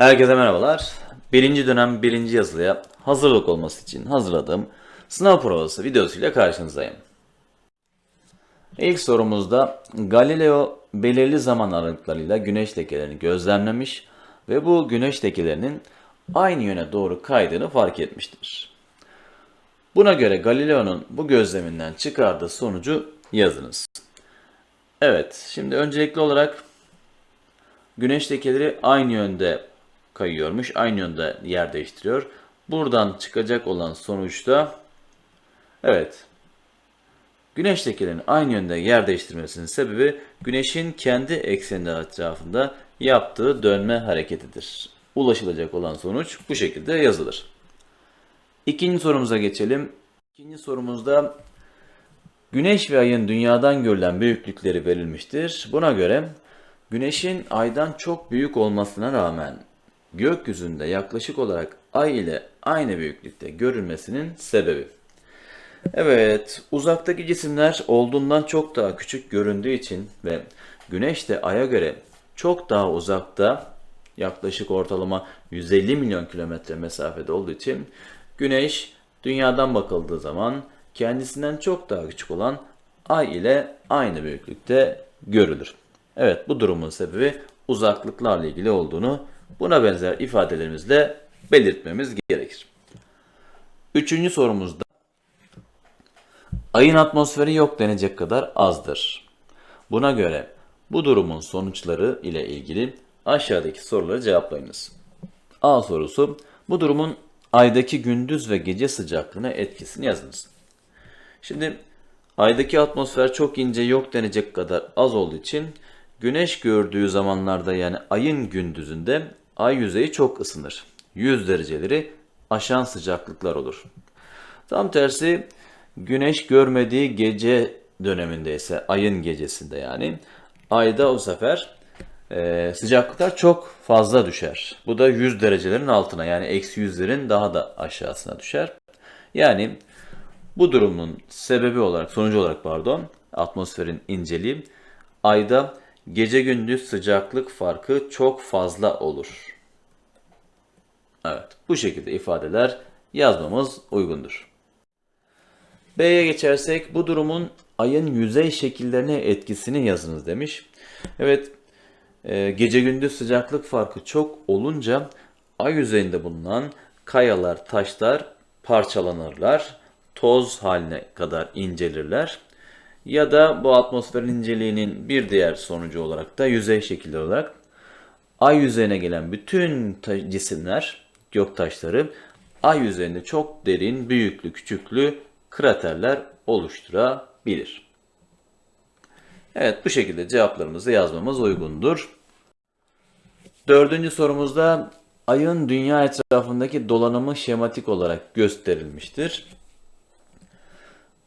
Herkese merhabalar. Birinci dönem birinci yazılıya hazırlık olması için hazırladığım sınav provası videosuyla karşınızdayım. İlk sorumuzda Galileo belirli zaman aralıklarıyla güneş lekelerini gözlemlemiş ve bu güneş lekelerinin aynı yöne doğru kaydığını fark etmiştir. Buna göre Galileo'nun bu gözleminden çıkardığı sonucu yazınız. Evet, şimdi öncelikli olarak Güneş lekeleri aynı yönde kayıyormuş, aynı yönde yer değiştiriyor. Buradan çıkacak olan sonuçta evet Güneş aynı yönde yer değiştirmesinin sebebi Güneş'in kendi ekseninin etrafında yaptığı dönme hareketidir. Ulaşılacak olan sonuç bu şekilde yazılır. İkinci sorumuza geçelim. İkinci sorumuzda Güneş ve Ay'ın dünyadan görülen büyüklükleri verilmiştir. Buna göre Güneşin Ay'dan çok büyük olmasına rağmen gökyüzünde yaklaşık olarak Ay ile aynı büyüklükte görülmesinin sebebi. Evet, uzaktaki cisimler olduğundan çok daha küçük göründüğü için ve Güneş de Ay'a göre çok daha uzakta, yaklaşık ortalama 150 milyon kilometre mesafede olduğu için Güneş dünyadan bakıldığı zaman kendisinden çok daha küçük olan Ay ile aynı büyüklükte görülür. Evet, bu durumun sebebi uzaklıklarla ilgili olduğunu buna benzer ifadelerimizle belirtmemiz gerekir. Üçüncü sorumuzda Ayın atmosferi yok denecek kadar azdır. Buna göre bu durumun sonuçları ile ilgili aşağıdaki soruları cevaplayınız. A sorusu bu durumun aydaki gündüz ve gece sıcaklığına etkisini yazınız. Şimdi aydaki atmosfer çok ince yok denecek kadar az olduğu için güneş gördüğü zamanlarda yani ayın gündüzünde ay yüzeyi çok ısınır. 100 dereceleri aşan sıcaklıklar olur. Tam tersi güneş görmediği gece döneminde ise ayın gecesinde yani ayda o sefer e, sıcaklıklar çok fazla düşer. Bu da 100 derecelerin altına yani eksi 100'lerin daha da aşağısına düşer. Yani bu durumun sebebi olarak, sonucu olarak pardon, atmosferin inceliği ayda gece gündüz sıcaklık farkı çok fazla olur. Evet, bu şekilde ifadeler yazmamız uygundur. B'ye geçersek bu durumun ayın yüzey şekillerine etkisini yazınız demiş. Evet, e, gece gündüz sıcaklık farkı çok olunca ay yüzeyinde bulunan kayalar, taşlar parçalanırlar, toz haline kadar incelirler. Ya da bu atmosferin inceliğinin bir diğer sonucu olarak da yüzey şekilleri olarak ay yüzeyine gelen bütün ta- cisimler, göktaşları ay yüzeyinde çok derin, büyüklü, küçüklü kraterler oluşturabilir. Evet bu şekilde cevaplarımızı yazmamız uygundur. Dördüncü sorumuzda ayın dünya etrafındaki dolanımı şematik olarak gösterilmiştir.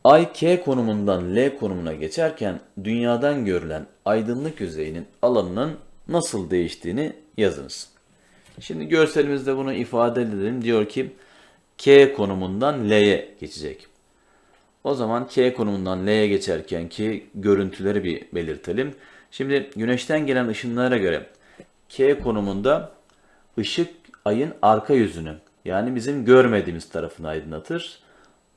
Ay K konumundan L konumuna geçerken dünyadan görülen aydınlık yüzeyinin alanının nasıl değiştiğini yazınız. Şimdi görselimizde bunu ifade edelim. Diyor ki K konumundan L'ye geçecek. O zaman K konumundan L'ye geçerken ki görüntüleri bir belirtelim. Şimdi güneşten gelen ışınlara göre K konumunda ışık ayın arka yüzünü yani bizim görmediğimiz tarafını aydınlatır.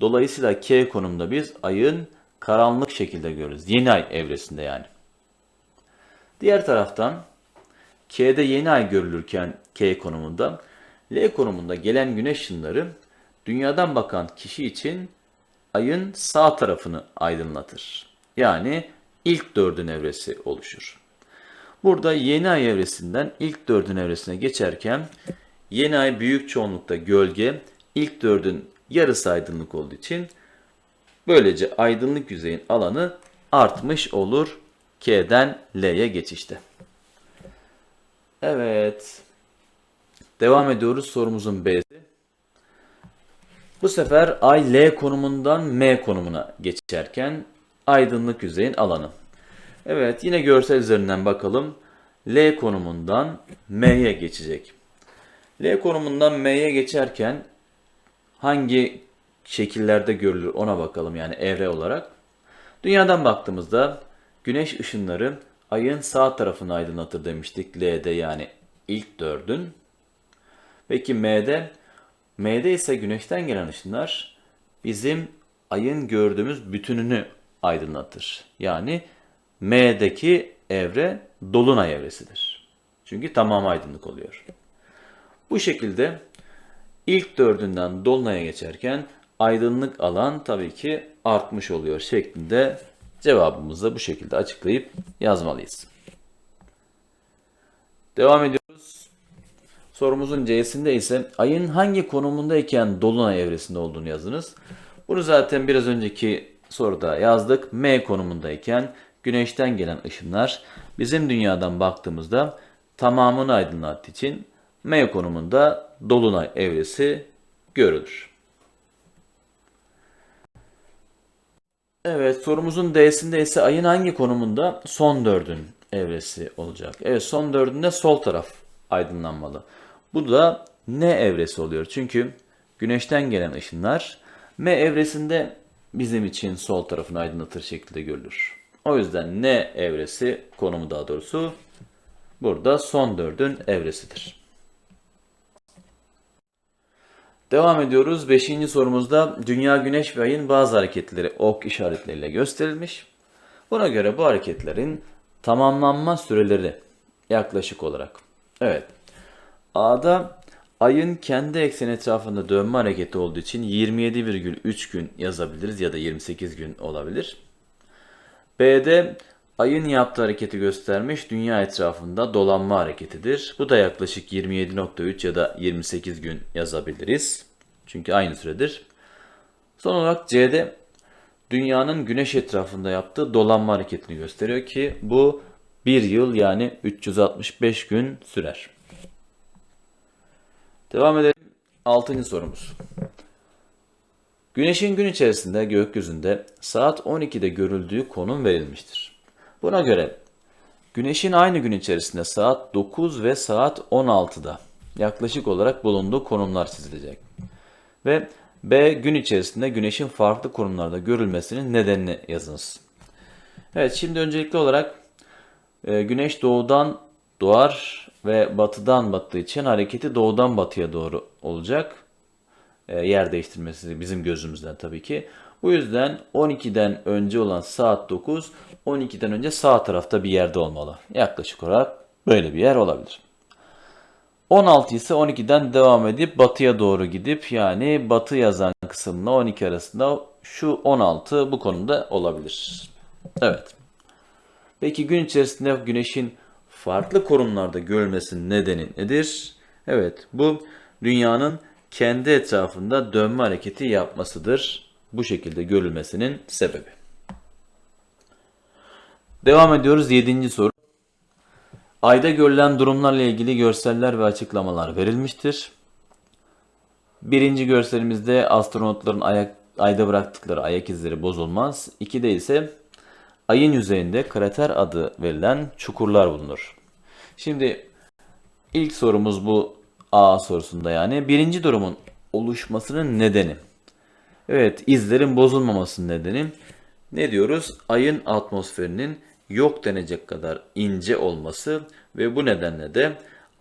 Dolayısıyla K konumda biz ayın karanlık şekilde görürüz. Yeni ay evresinde yani. Diğer taraftan K'de yeni ay görülürken K konumunda L konumunda gelen güneş ışınları dünyadan bakan kişi için ayın sağ tarafını aydınlatır. Yani ilk dördün evresi oluşur. Burada yeni ay evresinden ilk dördün evresine geçerken yeni ay büyük çoğunlukta gölge, ilk dördün yarısı aydınlık olduğu için böylece aydınlık yüzeyin alanı artmış olur K'den L'ye geçişte. Evet. Devam ediyoruz sorumuzun B'si. Bu sefer Ay L konumundan M konumuna geçerken aydınlık yüzeyin alanı. Evet yine görsel üzerinden bakalım. L konumundan M'ye geçecek. L konumundan M'ye geçerken hangi şekillerde görülür ona bakalım yani evre olarak. Dünyadan baktığımızda güneş ışınları ayın sağ tarafını aydınlatır demiştik L'de yani ilk dördün. Peki M'de? M'de ise güneşten gelen ışınlar bizim ayın gördüğümüz bütününü aydınlatır. Yani M'deki evre dolunay evresidir. Çünkü tamamı aydınlık oluyor. Bu şekilde ilk dördünden dolunaya geçerken aydınlık alan tabii ki artmış oluyor şeklinde cevabımızı bu şekilde açıklayıp yazmalıyız. Devam ediyoruz. Sorumuzun C'sinde ise ayın hangi konumundayken dolunay evresinde olduğunu yazınız. Bunu zaten biraz önceki soruda yazdık. M konumundayken güneşten gelen ışınlar bizim dünyadan baktığımızda tamamını aydınlattığı için M konumunda dolunay evresi görülür. Evet sorumuzun D'sinde ise ayın hangi konumunda son dördün evresi olacak. Evet son dördünde sol taraf aydınlanmalı. Bu da ne evresi oluyor? Çünkü güneşten gelen ışınlar M evresinde bizim için sol tarafını aydınlatır şekilde görülür. O yüzden ne evresi konumu daha doğrusu burada son dördün evresidir. Devam ediyoruz. Beşinci sorumuzda Dünya, Güneş ve Ay'ın bazı hareketleri ok işaretleriyle gösterilmiş. Buna göre bu hareketlerin tamamlanma süreleri yaklaşık olarak. Evet. A'da Ay'ın kendi ekseni etrafında dönme hareketi olduğu için 27,3 gün yazabiliriz ya da 28 gün olabilir. B'de Ay'ın yaptığı hareketi göstermiş dünya etrafında dolanma hareketidir. Bu da yaklaşık 27.3 ya da 28 gün yazabiliriz. Çünkü aynı süredir. Son olarak C'de dünyanın güneş etrafında yaptığı dolanma hareketini gösteriyor ki bu bir yıl yani 365 gün sürer. Devam edelim. Altıncı sorumuz. Güneşin gün içerisinde gökyüzünde saat 12'de görüldüğü konum verilmiştir. Buna göre Güneşin aynı gün içerisinde saat 9 ve saat 16'da yaklaşık olarak bulunduğu konumlar çizilecek. Ve B gün içerisinde güneşin farklı konumlarda görülmesinin nedenini yazınız. Evet şimdi öncelikli olarak e, güneş doğudan doğar ve batıdan battığı için hareketi doğudan batıya doğru olacak. E, yer değiştirmesi bizim gözümüzden tabii ki. Bu yüzden 12'den önce olan saat 9, 12'den önce sağ tarafta bir yerde olmalı. Yaklaşık olarak böyle bir yer olabilir. 16 ise 12'den devam edip batıya doğru gidip yani batı yazan kısımla 12 arasında şu 16 bu konuda olabilir. Evet. Peki gün içerisinde güneşin farklı konumlarda görülmesinin nedeni nedir? Evet bu dünyanın kendi etrafında dönme hareketi yapmasıdır. Bu şekilde görülmesinin sebebi. Devam ediyoruz 7. soru. Ayda görülen durumlarla ilgili görseller ve açıklamalar verilmiştir. Birinci görselimizde astronotların ayak, ayda bıraktıkları ayak izleri bozulmaz. İkide ise ayın yüzeyinde krater adı verilen çukurlar bulunur. Şimdi ilk sorumuz bu A sorusunda yani. Birinci durumun oluşmasının nedeni. Evet izlerin bozulmamasının nedeni ne diyoruz? Ayın atmosferinin yok denecek kadar ince olması ve bu nedenle de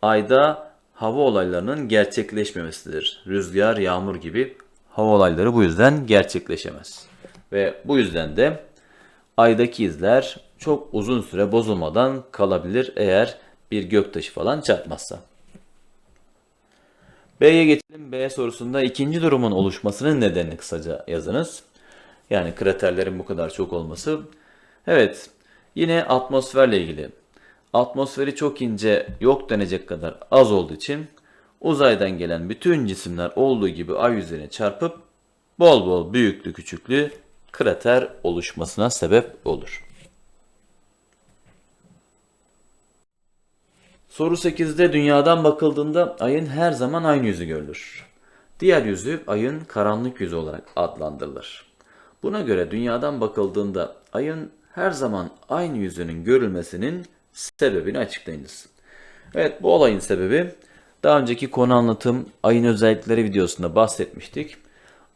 ayda hava olaylarının gerçekleşmemesidir. Rüzgar, yağmur gibi hava olayları bu yüzden gerçekleşemez. Ve bu yüzden de aydaki izler çok uzun süre bozulmadan kalabilir eğer bir göktaşı falan çarpmazsa. B'ye geçelim. B sorusunda ikinci durumun oluşmasının nedenini kısaca yazınız. Yani kraterlerin bu kadar çok olması. Evet, yine atmosferle ilgili. Atmosferi çok ince, yok denecek kadar az olduğu için uzaydan gelen bütün cisimler olduğu gibi ay yüzeyine çarpıp bol bol büyüklü küçüklü krater oluşmasına sebep olur. Soru 8'de dünyadan bakıldığında ayın her zaman aynı yüzü görülür. Diğer yüzü ayın karanlık yüzü olarak adlandırılır. Buna göre dünyadan bakıldığında ayın her zaman aynı yüzünün görülmesinin sebebini açıklayınız. Evet bu olayın sebebi daha önceki konu anlatım ayın özellikleri videosunda bahsetmiştik.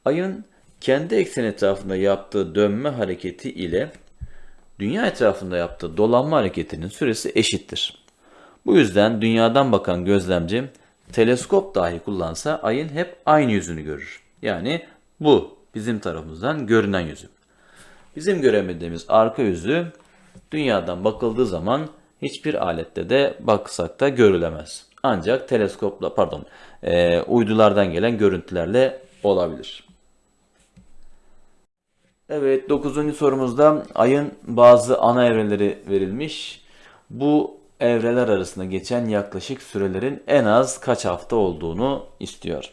Ayın kendi eksen etrafında yaptığı dönme hareketi ile dünya etrafında yaptığı dolanma hareketinin süresi eşittir. Bu yüzden dünyadan bakan gözlemci teleskop dahi kullansa ayın hep aynı yüzünü görür. Yani bu bizim tarafımızdan görünen yüzü. Bizim göremediğimiz arka yüzü dünyadan bakıldığı zaman hiçbir alette de baksak da görülemez. Ancak teleskopla pardon e, uydulardan gelen görüntülerle olabilir. Evet 9. sorumuzda ayın bazı ana evreleri verilmiş. Bu evreler arasında geçen yaklaşık sürelerin en az kaç hafta olduğunu istiyor.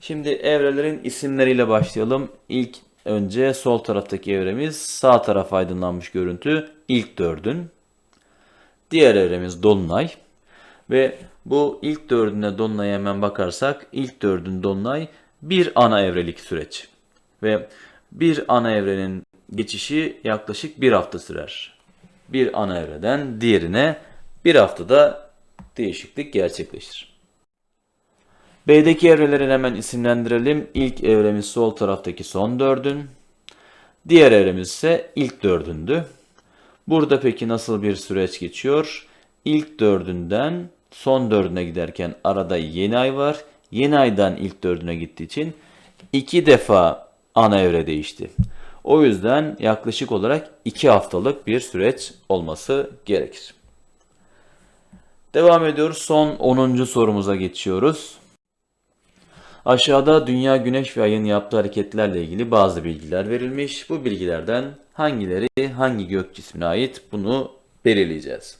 Şimdi evrelerin isimleriyle başlayalım. İlk önce sol taraftaki evremiz sağ taraf aydınlanmış görüntü ilk dördün. Diğer evremiz dolunay. Ve bu ilk dördüne dolunaya hemen bakarsak ilk dördün dolunay bir ana evrelik süreç. Ve bir ana evrenin geçişi yaklaşık bir hafta sürer. Bir ana evreden diğerine bir haftada değişiklik gerçekleşir. B'deki evrelerin hemen isimlendirelim. İlk evremiz sol taraftaki son dördün. Diğer evremiz ise ilk dördündü. Burada peki nasıl bir süreç geçiyor? İlk dördünden son dördüne giderken arada yeni ay var. Yeni aydan ilk dördüne gittiği için iki defa ana evre değişti. O yüzden yaklaşık olarak iki haftalık bir süreç olması gerekir. Devam ediyoruz. Son 10. sorumuza geçiyoruz. Aşağıda Dünya, Güneş ve Ay'ın yaptığı hareketlerle ilgili bazı bilgiler verilmiş. Bu bilgilerden hangileri hangi gök cismine ait bunu belirleyeceğiz.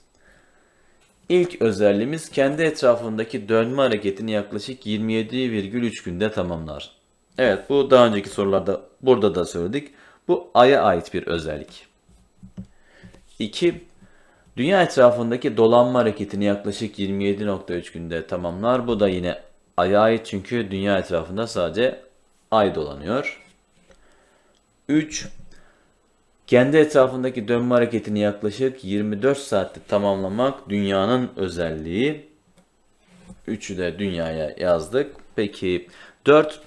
İlk özelliğimiz kendi etrafındaki dönme hareketini yaklaşık 27,3 günde tamamlar. Evet bu daha önceki sorularda burada da söyledik. Bu Ay'a ait bir özellik. 2. Dünya etrafındaki dolanma hareketini yaklaşık 27.3 günde tamamlar. Bu da yine Ay'a ait çünkü dünya etrafında sadece Ay dolanıyor. 3. Kendi etrafındaki dönme hareketini yaklaşık 24 saatte tamamlamak dünyanın özelliği. Üçü de dünyaya yazdık. Peki 4.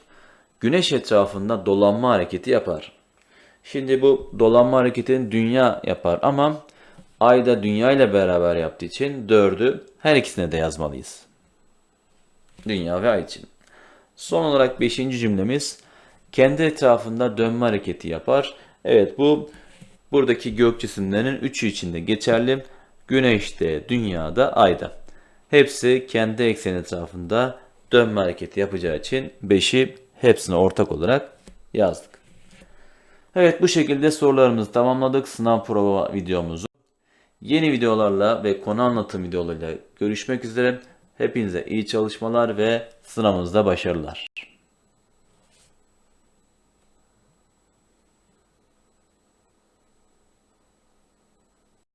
Güneş etrafında dolanma hareketi yapar. Şimdi bu dolanma hareketini dünya yapar ama ay da dünya ile beraber yaptığı için 4'ü her ikisine de yazmalıyız. Dünya ve ay için. Son olarak 5. cümlemiz kendi etrafında dönme hareketi yapar. Evet bu buradaki gök cisimlerinin üçü içinde geçerli. Güneşte, dünyada, ayda. Hepsi kendi ekseni etrafında dönme hareketi yapacağı için 5'i hepsine ortak olarak yazdık. Evet bu şekilde sorularımızı tamamladık. Sınav prova videomuzu. Yeni videolarla ve konu anlatım videolarıyla görüşmek üzere. Hepinize iyi çalışmalar ve sınavınızda başarılar.